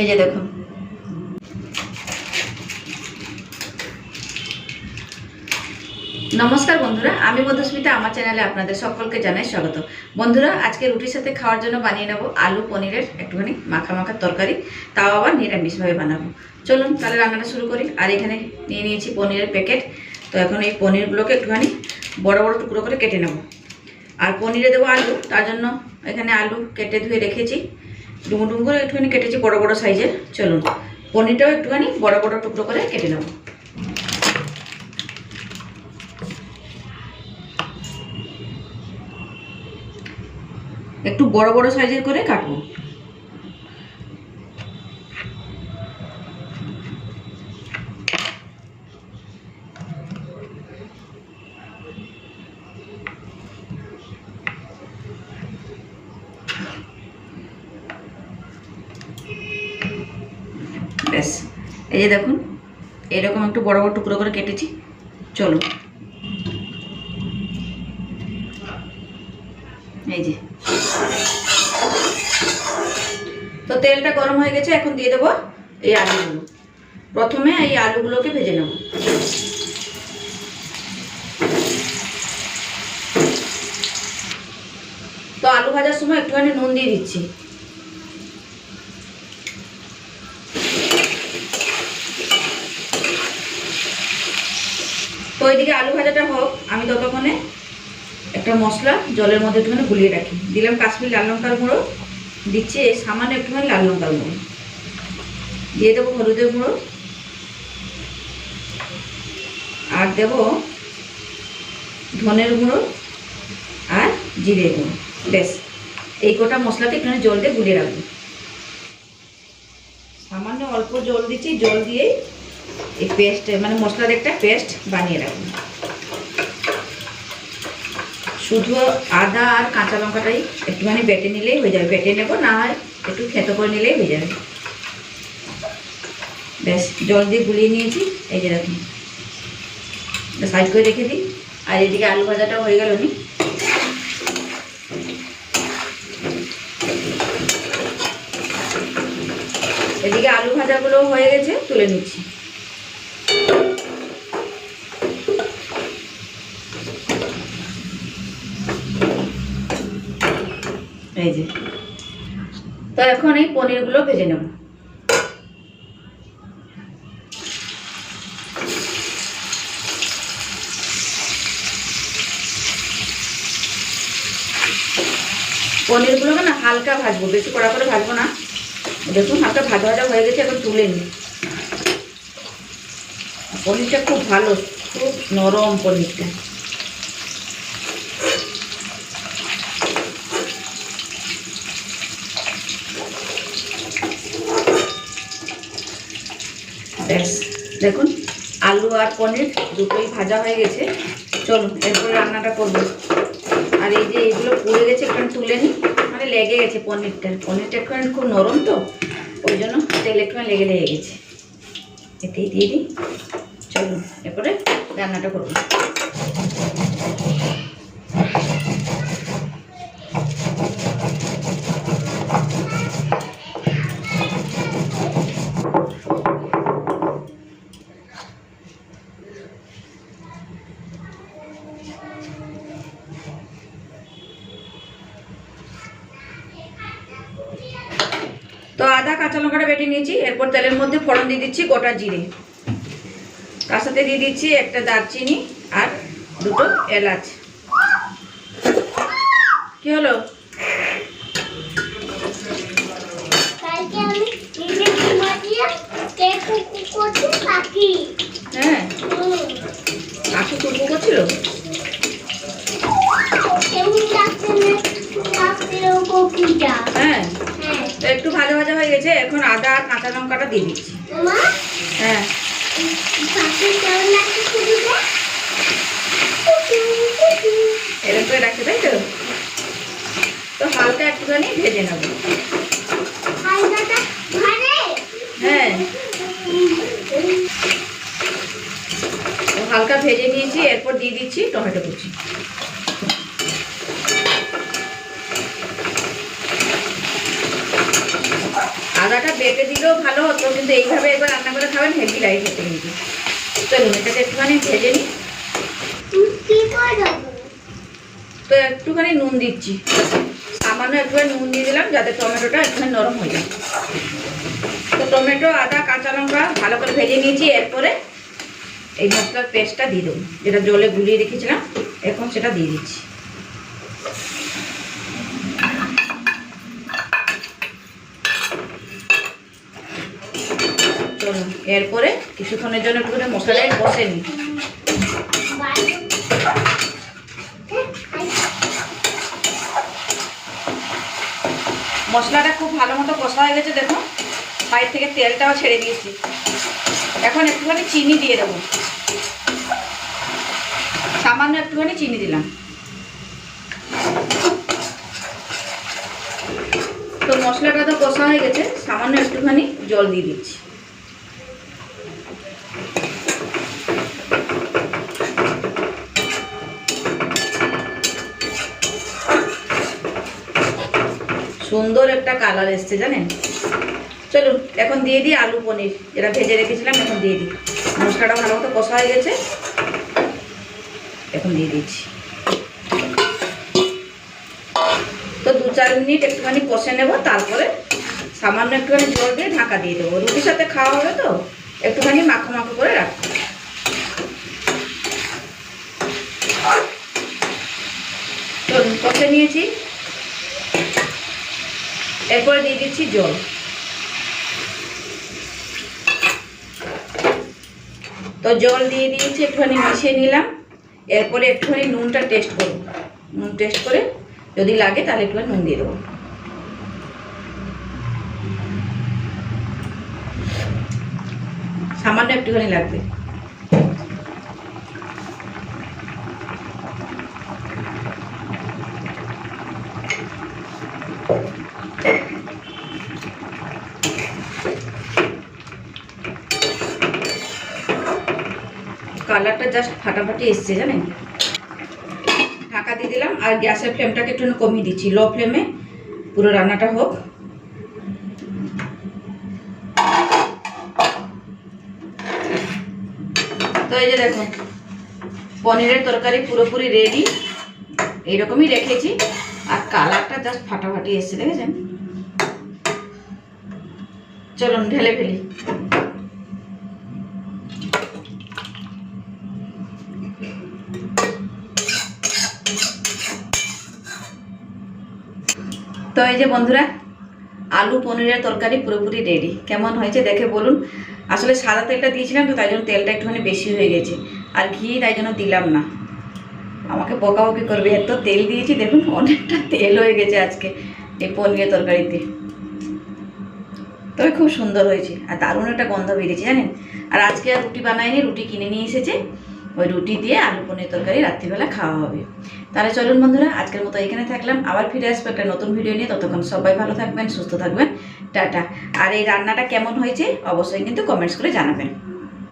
এই যে দেখুন। নমস্কার বন্ধুরা, আমি মধুস্মিতা, আমার চ্যানেলে আপনাদের সকলকে জানাই স্বাগত। বন্ধুরা, আজকে রুটির সাথে খাওয়ার জন্য বানিয়ে নেব আলু পনিরের একটুখানি মাখা মাখা তরকারি, তাও আবার নিরামিষভাবে বানাবো। চলুন, তাহলে রান্নাটা শুরু করি। আর এখানে নিয়ে নিয়েছি পনিরের প্যাকেট। তো এখন এই পনিরগুলোকে একটুখানি বড় বড় টুকরো করে কেটে নেব। আর পনিরে দেবো আলু, তার জন্য এখানে আলু কেটে ধুয়ে রেখেছি। ডুমো করে একটুখানি কেটেছি বড় বড় সাইজের। চলুন, পনিরটাও একটুখানি বড় বড় টুকরো করে কেটে নেব। একটু বড় বড় সাইজের করে কাটবো। ব্যাস। এই যে দেখুন, এরকম একটু বড় বড় টুকরো করে কেটেছি। চলো। এই যে। তো তেলটা গরম হয়ে গেছে, এখন দিয়ে দেবো এই আলুগুলো। প্রথমে এই আলুগুলোকে ভেজে নেব। তো আলু ভাজার সময় একটুখানি নুন দিয়ে দিচ্ছি। তো ওইদিকে আলু ভাজাটা হোক, আমি ততক্ষণে একটা মশলা জলের মধ্যে একটুখানি গুলিয়ে রাখি। দিলাম কাশ্মীর লাল লঙ্কার গুঁড়ো, দিচ্ছি সামান্য একটুখানি লাল লঙ্কার গুঁড়ো। দিয়ে দেবো হলুদের গুঁড়ো। আর দেব ধনের গুঁড়ো আর জিরে গুঁড়ো। ব্যাস, এই কটা মশলাকে একটুখানি জল দিয়ে গুলিয়ে রাখব। সামান্য অল্প জল দিচ্ছি, জল দিয়ে এই পেস্ট মানে মশলার একটা পেস্ট বানিয়ে রাখব। শুধু আদা আর কাঁচা লঙ্কাটাই একটুখানি বেটে নিলেই হয়ে যাবে। বেটে নেব, না হয় একটু খেতো করে নিলেই হয়ে যাবে। ব্যাস, জল দিয়ে গুলিয়ে নিয়েছি, এই যে রাখুন সাইড করে রেখে দিই। আর এদিকে আলু ভাজাটা হয়ে গেল নি। এদিকে আলু ভাজাগুলো হয়ে গেছে, তুলে নিচ্ছি। এই যে। তো এখন এই পনিরগুলো ভেজে নেব। পনিরগুলোকে না হালকা ভাজবো, বেশি কড়া করে ভাজবো না। দেখুন, হালকা ভাজা ভাজা হয়ে গেছে, এখন তুলে নিই। পনিরটা খুব ভালো, খুব নরম পনিরটা। ব্যাস দেখুন, আলু আর পনির দুটোই ভাজা হয়ে গেছে। চলুন, এরপরে রান্নাটা করব। আর এই যে এইগুলো পুড়ে গেছে একটু তুলে নিই। মানে লেগে গেছে পনিরটা। পনিরটা একটুখানি খুব নরম তো, ওই জন্য তেল একটু লেগে লেগে গেছে। এতেই দিয়ে দিই। চলুন, এরপরে রান্নাটা করব। তো আদা, কাঁচা লঙ্কাটা বেটে নিয়েছি, এরপর তেলের মধ্যে ফোড়ন দিয়ে দিচ্ছি গোটা জিরে। তার সাথে দিয়ে দিচ্ছি একটা দারচিনি আর দুটো এলাচ। কি হলো কালকে আমি নিজে ঘুমা দিয়ে কেক করছি পাখি হ্যাঁ আশু কুকু করছিল কেমন লাগছে না লাগছে ও কপিটা হ্যাঁ হ্যাঁ তো একটু ভাজা ভাজা হয়ে গেছে এখন আদা আর কাঁচা লঙ্কাটা দিয়ে দিচ্ছি। হ্যাঁ। এরকম করে রাখতে তাই তো? তো হালকা একটুখানি ভেজে নেব। হ্যাঁ। হালকা ভেজে নিয়েছি এরপর দিয়ে দিচ্ছি টমেটো কুচি। আদাটা বেটে দিলেও ভালো হতো কিন্তু এইভাবে একবার রান্না করে খাবেন হেভি লাগে খেতে কিন্তু। চলুন এটাকে একটুখানি ভেজে নিই। তো একটুখানি নুন দিচ্ছি। সামান্য একটুখানি নুন দিয়ে দিলাম যাতে টমেটোটা একটুখানি নরম হয়ে যায়। তো টমেটো আদা কাঁচা লঙ্কা ভালো করে ভেজে নিয়েছি এরপরে এই মশলার পেস্টটা দিয়ে দেবো যেটা জলে গুলিয়ে রেখেছিলাম এখন সেটা দিয়ে দিচ্ছি চলুন এরপরে কিছুক্ষণের জন্য একটু করে মশলাটাই কষে নিই। মশলাটা খুব ভালো মতো কষা হয়ে গেছে দেখো সাইড থেকে তেলটাও ছেড়ে দিয়েছি। এখন একটুখানি চিনি দিয়ে দেবো। সামান্য একটুখানি চিনি দিলাম। তো মশলাটা তো কষা হয়ে গেছে, সামান্য একটুখানি জল দিয়ে দিচ্ছি। সুন্দর একটা কালার এসছে জানেন? চলুন, এখন দিয়ে দিই আলু পনির। যেটা ভেজে রেখেছিলাম, এখন দিয়ে দিই। মশলাটা ভালো মতো কষা হয়ে গেছে। এখন দিয়ে দিচ্ছি। তো দু চার মিনিট একটুখানি কষে নেব, তারপরে সামান্য একটুখানি জল দিয়ে ঢাকা দিয়ে দেবো। রুটির সাথে খাওয়া হবে তো? একটুখানি মাখো মাখো করে রাখব। চলুন, কষে নিয়েছি। এরপরে দিয়ে দিচ্ছি জল। তো জল দিয়ে দিয়েছি, একটুখানি মিশিয়ে নিলাম। এরপরে একটুখানি নুনটা টেস্ট করব। নুন টেস্ট করে যদি লাগে তাহলে একটুখানি নুন দিয়ে দেবো। সামান্য একটুখানি লাগবে। কালারটা জাস্ট ফাটাফাটি এসছে জানেন? ঢাকা দিয়ে দিলাম, আর গ্যাসের ফ্লেমটাকে একটু কমিয়ে দিচ্ছি। লো ফ্লেমে পুরো রান্নাটা হোক। তো এই যে দেখো পনিরের তরকারি পুরোপুরি রেডি এইরকমই রেখেছি, আর কালারটা জাস্ট ফাটাফাটি এসছে, দেখেছেন? চলুন, ঢেলে ফেলি। তো এই যে বন্ধুরা, আলু পনিরের তরকারি পুরোপুরি রেডি কেমন হয়েছে দেখে বলুন। আসলে সাদা তেলটা দিয়েছিলাম তো, তাই জন্য তেলটা একটুখানি বেশি হয়ে গেছে। আর ঘি তাই জন্য দিলাম না। আমাকে বকাবকি করবে, এত তেল দিয়েছি, দেখুন, অনেকটা তেল হয়ে গেছে আজকে এই পনিরের তরকারিতে। তবে খুব সুন্দর হয়েছে, আর দারুণ একটা গন্ধ বেরিয়েছে, জানেন? আর আজকে আর রুটি বানায়নি রুটি কিনে নিয়ে এসেছে। ওই রুটি দিয়ে আলু পনির তরকারি রাত্রিবেলা খাওয়া হবে। তাহলে চলুন বন্ধুরা, আজকের মতো এখানে থাকলাম। আবার ফিরে আসব একটা নতুন ভিডিও নিয়ে। ততক্ষণ সবাই ভালো থাকবেন, সুস্থ থাকবেন। টাটা। আর এই রান্নাটা কেমন হয়েছে, অবশ্যই কিন্তু কমেন্টস করে জানাবেন।